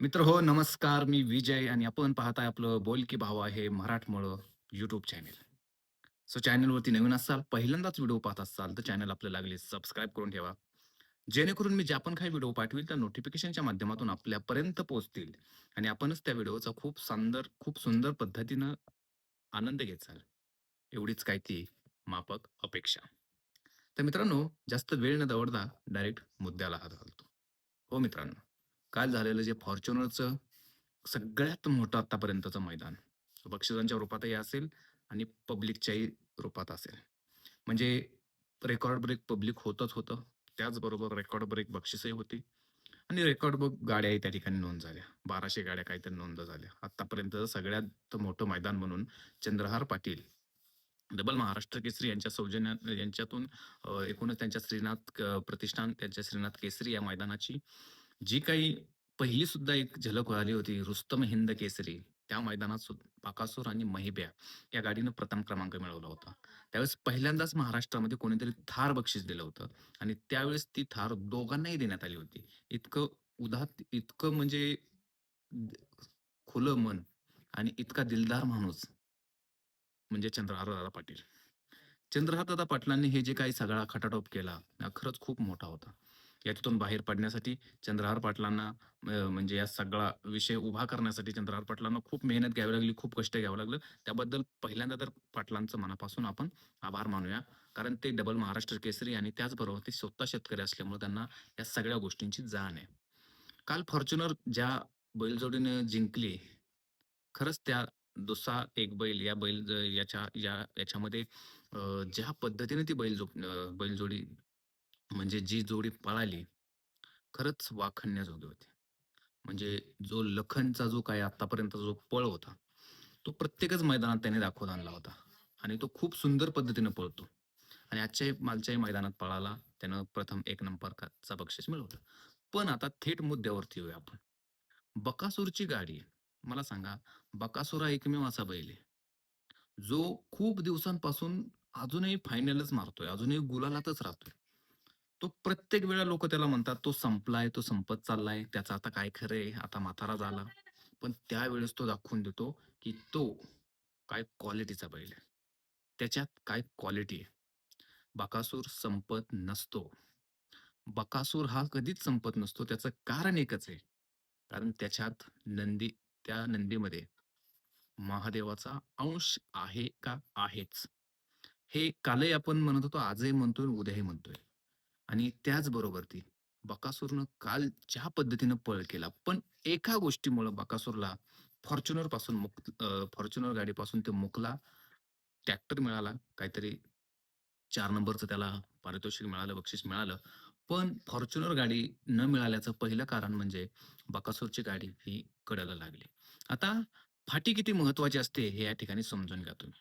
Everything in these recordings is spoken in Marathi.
मित्र हो, नमस्कार. मी विजय आणि आपण पाहताय आपलं बोल की भावा हे मराठमोळं यूट्यूब चॅनेल. सो चॅनलवरती नवीन असाल, पहिल्यांदाच व्हिडिओ पाहत असाल, तर चॅनल आपलं लागली सबस्क्राईब करून ठेवा. जेणेकरून मी ज्या पण काही व्हिडिओ पाठवेल, त्या नोटिफिकेशनच्या माध्यमातून आपल्यापर्यंत पोहोचतील आणि आपणच त्या व्हिडिओचा खूप सुंदर खूप सुंदर पद्धतीनं आनंद घेचाल. एवढीच काय ती माफक अपेक्षा. तर मित्रांनो, जास्त वेळ न दवडता डायरेक्ट मुद्द्याला हात घालतो. हो मित्रांनो, काल झालेलं जे फॉर्च्युनरचं सगळ्यात मोठं आत्तापर्यंतचं मैदान, बक्षिसांच्या रूपातही असेल आणि पब्लिकच्याही रूपात असेल. म्हणजे रेकॉर्ड ब्रेक पब्लिक होतच होतं. त्याचबरोबर रेकॉर्ड ब्रेक बक्षिसही होती आणि रेकॉर्ड बुक गाड्याही त्या ठिकाणी नोंद झाल्या. बाराशे गाड्या काहीतरी नोंद झाल्या. आतापर्यंत सगळ्यात मोठं मैदान म्हणून चंद्रहार पाटील, डबल महाराष्ट्र केसरी यांच्या सौजन्या यांच्यातून एकूणच त्यांच्या श्रीनाथ प्रतिष्ठान, त्यांच्या श्रीनाथ केसरी या मैदानाची जी काही पहिली सुद्धा एक झलक आली होती, रुस्तम हिंद केसरी. त्या मैदानात सुद्धा पाकासूर आणि महिब्या या गाडीनं प्रथम क्रमांक मिळवला होता. त्यावेळेस पहिल्यांदाच महाराष्ट्रामध्ये कोणीतरी थार बक्षीस दिलं होतं आणि त्यावेळेस ती थार दोघांनाही देण्यात आली होती. इतकं उदात इतकं म्हणजे खुलं मन आणि इतका दिलदार माणूस म्हणजे चंद्रहारदादा पाटील. चंद्रहारदादा पाटलांनी हे जे काही सगळा खटाटोप केला, खरंच खूप मोठा होता. यातून बाहेर पडण्यासाठी चंद्रहार पाटलांना म्हणजे या सगळा विषय उभा करण्यासाठी चंद्रहार पाटलांना खूप मेहनत घ्यावी लागली, खूप कष्ट घ्यावं लागलं. त्याबद्दल पहिल्यांदा तर पाटलांचं मनापासून आपण आभार मानूया. कारण ते डबल महाराष्ट्र केसरी आणि त्याचबरोबर ते स्वतः शेतकरी असल्यामुळे त्यांना या सगळ्या गोष्टींची जाण आहे. काल फॉर्च्युनर ज्या बैलजोडीने जिंकली, खरंच त्या दुसरा एक बैल या बैल याच्या या याच्यामध्ये ज्या पद्धतीने ती बैल जो बैलजोडी म्हणजे जी जोडी पळाली, खरंच वाखाणण्याजोगी होती. म्हणजे जो लखनचा जो काही आत्तापर्यंतचा जो पळ होता, तो प्रत्येकच मैदानात त्याने दाखवून आणला होता आणि तो खूप सुंदर पद्धतीने पळतो आणि आजच्याही मागच्याही मैदानात पळाला. त्यानं प्रथम 1 नंबरचा बक्षीस मिळवलं. पण आता थेट मुद्द्यावरती येऊया आपण. बकासूरची गाडी, मला सांगा, बकासूर हा एकमेव असा बैल आहे, जो खूप दिवसांपासून अजूनही फायनलच मारतोय, अजूनही गुलालातच राहतोय. तो प्रत्येक वेळा लोक त्याला म्हणतात, "तो संपलाय, तो संपत चाललाय, त्याचं आता काय खरं आहे, आता म्हातारा झाला." पण त्यावेळेस तो दाखवून देतो, की तो काय क्वालिटीचा बैल आहे. त्याच्यात काय क्वालिटी आहे. बकासूर संपत नसतो. बकासूर हा कधीच संपत नसतो. त्याचं कारण एकच आहे. कारण त्याच्यात नंदी त्या नंदीमध्ये महादेवाचा अंश आहे का? आहेच. हे कालही आपण म्हणत होतो, आजही म्हणतोय, उद्याही म्हणतोय. आणि त्याचबरोबर ती बकासूरनं काल ज्या पद्धतीनं पळ केला, पण एका गोष्टीमुळं बकासूरला फॉर्च्युनरपासून मुक फॉर्च्युनर गाडीपासून ते मुकला. ट्रॅक्टर मिळाला, काहीतरी चार नंबरचं त्याला पारितोषिक मिळालं, बक्षीस मिळालं. पण फॉर्च्युनर गाडी न मिळाल्याचं पहिलं कारण म्हणजे बकासूरची गाडी ही कडेला लागली. आता फाटी किती महत्त्वाची असते हे या ठिकाणी समजून घ्या तुम्ही.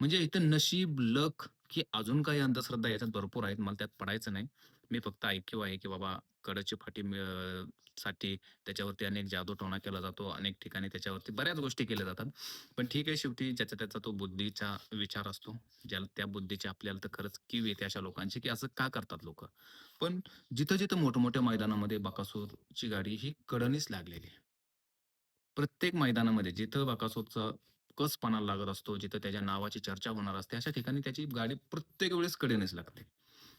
म्हणजे इथं नशीब, लक की अजून काही अंधश्रद्धा याच्यात भरपूर आहेत. मला त्यात पडायचं नाही. मी फक्त ऐकीव आहे, की बाबा कडची फाटी म साठी त्याच्यावरती अनेक जादू टोणा केला जातो. अनेक ठिकाणी त्याच्यावरती बऱ्याच गोष्टी केल्या जातात. पण ठीक आहे, शेवटी ज्याचा त्याचा तो बुद्धीचा विचार असतो. ज्याला त्या बुद्धीची आपल्याला तर खरंच कीव येते अशा लोकांची, की असं का करतात लोक पण जिथं-जिथं मोठमोठ्या मैदानामध्ये बकासूरची गाडी ही कडनीच लागलेली आहे. प्रत्येक मैदानामध्ये जिथं बकासूरचा कस पणाला लागत असतो, जिथं त्याच्या नावाची चर्चा होणार असते, अशा ठिकाणी त्याची गाडी प्रत्येक वेळेस कडेनेच लागते.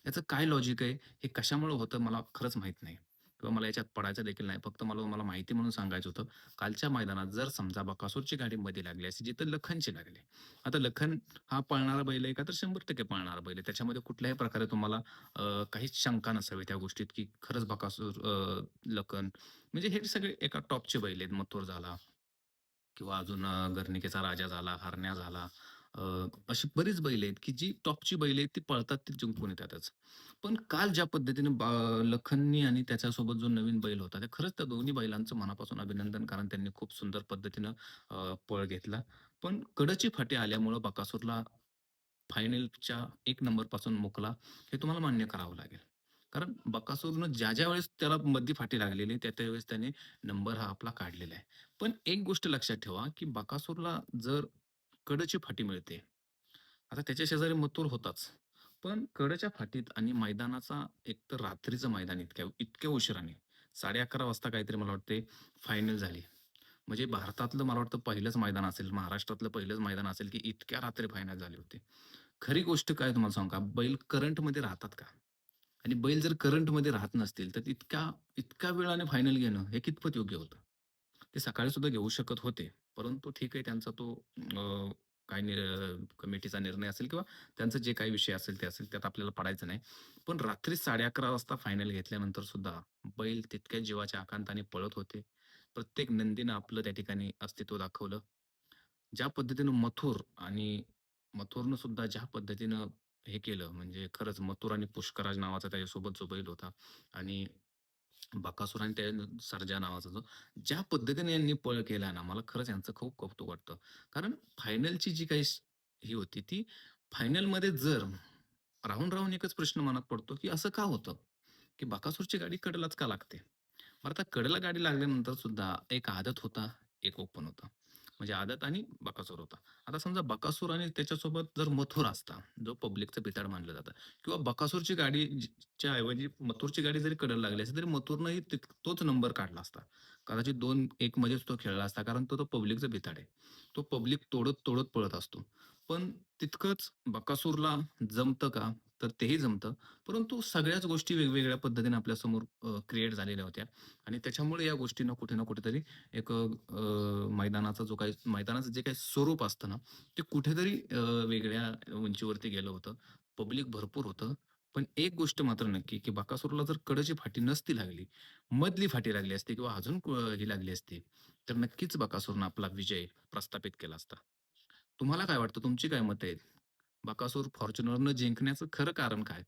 याचं काय लॉजिक आहे? हे कशामुळं होतं मला खरंच माहीत नाही किंवा मला याच्यात पडायचं देखील नाही. फक्त मला मला माहिती म्हणून सांगायचं होतं. कालच्या मैदानात जर समजा बकासूरची गाडी मध्ये लागली असेल जिथं लखनची लागली. आता लखन हा पळणारा बैल आहे का? तर 100% पळणारा बैल आहे. त्याच्यामध्ये कुठल्याही प्रकारे तुम्हाला काहीच शंका नसावी त्या गोष्टीत, की खरंच बकासूर लखन म्हणजे हे सगळे एका टॉपचे बैल आहेत. मथुर झाला किंवा अजून अ, गर्णिकेचा राजा झाला, हरण्या झाला. अशी बरीच बैल आहेत, की जी टॉपची बैल आहेत, ती पळतात, ती जिंकून येतातच. पण काल ज्या पद्धतीने बा लखननी आणि त्याच्यासोबत जो नवीन बैल होता, ते खरंच त्या दोन्ही बैलांचं मनापासून अभिनंदन कारण त्यांनी खूप सुंदर पद्धतीनं पळ घेतला. पण कडची फाटी आल्यामुळं बकासूरला फायनलच्या 1 नंबरपासून मुकला, हे तुम्हाला मान्य करावं लागेल. कारण बकासूरनं ज्या-ज्या वेळेस त्याला मध्ये फाटी लागलेली, त्या-त्या वेळेस त्याने नंबर हा आपला काढलेला आहे. पण एक गोष्ट लक्षात ठेवा, की बकासूरला जर कडची फाटी मिळते, आता त्याच्या शेजारी मथुर होताच. पण कडच्या फाटीत आणि मैदानाचा एक तर रात्रीचं मैदान इतक्या इतक्या उशिराने. 11:30 वाजता काहीतरी मला वाटते फायनल झाली. म्हणजे भारतातलं मला वाटतं पहिलंच मैदान असेल, महाराष्ट्रातलं पहिलंच मैदान असेल, की इतक्या रात्री फायनल झाली होती. खरी गोष्ट काय तुम्हाला सांगू का? बैल करंटमध्ये राहतात का? आणि बैल जर करंटमध्ये राहत नसतील, तर इतक्या इतक्या वेळाने फायनल घेणं हे कितपत योग्य होतं? ते सकाळी सुद्धा घेऊ शकत होते. परंतु ठीक आहे त्यांचा तो काय निर कमिटीचा निर्णय असेल किंवा त्यांचं जे काही विषय असेल ते असेल त्यात आपल्याला पडायचं नाही. पण रात्री 11:30 वाजता फायनल घेतल्यानंतर सुद्धा बैल तितक्या जीवाच्या आकांताने पळत होते. प्रत्येक नंदीनं आपलं त्या ठिकाणी अस्तित्व दाखवलं. ज्या पद्धतीनं मथुर आणि मथुरनं सुद्धा ज्या पद्धतीनं हे केलं म्हणजे खरंच मथुर आणि पुष्कराज नावाचा त्याच्यासोबत जो बैल होता आणि बकासूर आणि त्या सर्जा नावाचा जो ज्या पद्धतीने यांनी पळ केला ना, मला खरंच यांचं खूप कौतुक वाटतं. कारण फायनलची जी काही ही होती ती फायनलमध्ये जर राहून-राहून एकच प्रश्न मनात पडतो, की असं का होतं? की बकासूरची गाडी कडेलाच का लागते? बरं आता कडेला गाडी लागल्यानंतर सुद्धा एक आदत होता, एक ओपन होता. म्हणजे आदत आणि बकासूर होता. आता समजा बकासूर आणि त्याच्यासोबत जर मथुर असता, जो पब्लिकचं बिताड मानलं जातं किंवा बकासूरची गाडी च्या ऐवजी मथुरची गाडी जरी कडल लागली असती, तरी मथुरनंही तित तोच नंबर काढला असता. कदाचित 2-1 मध्येच तो खेळला असता. कारण तो तो पब्लिकचा बिताड आहे. तो पब्लिक तोडत-तोडत पळत असतो. पण तितकंच बकासूरला जमतं का? तर तेही जमतं. परंतु सगळ्याच गोष्टी वेगवेगळ्या पद्धतीने आपल्यासमोर अ, क्रिएट झालेल्या होत्या आणि त्याच्यामुळे या गोष्टींना कुठे ना कुठेतरी एक अ, अ, मैदानाचा जो काही मैदानाचं जे काही स्वरूप असतं ना, ते कुठेतरी अ, वेगळ्या उंचीवरती गेलं होतं. पब्लिक भरपूर होतं. पण एक गोष्ट मात्र नक्की, की बकासूरला जर कडेची फाटी नसती लागली, मधली फाटी लागली असती किंवा अजून क ही लागली असती, तर नक्कीच बकासूरनं आपला विजय प्रस्थापित केला असता. तुम्हाला काय वाटतं? तुमची काय मतं आहेत? बकासूर फॉर्च्युनरनं जिंकण्याचं खरं कारण काय?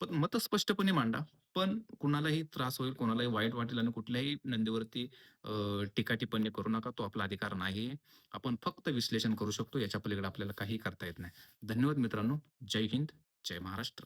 पण मत स्पष्टपणे मांडा. पण कुणालाही त्रास होईल, कोणालाही वाईट वाटेल आणि कुठल्याही नंदीवरती टीका-टिप्पणी करू नका. तो आपला अधिकार नाही आहे. आपण फक्त विश्लेषण करू शकतो. याच्या पलीकडे आपल्याला काहीही करता येत नाही. धन्यवाद मित्रांनो. जय हिंद, जय महाराष्ट्र.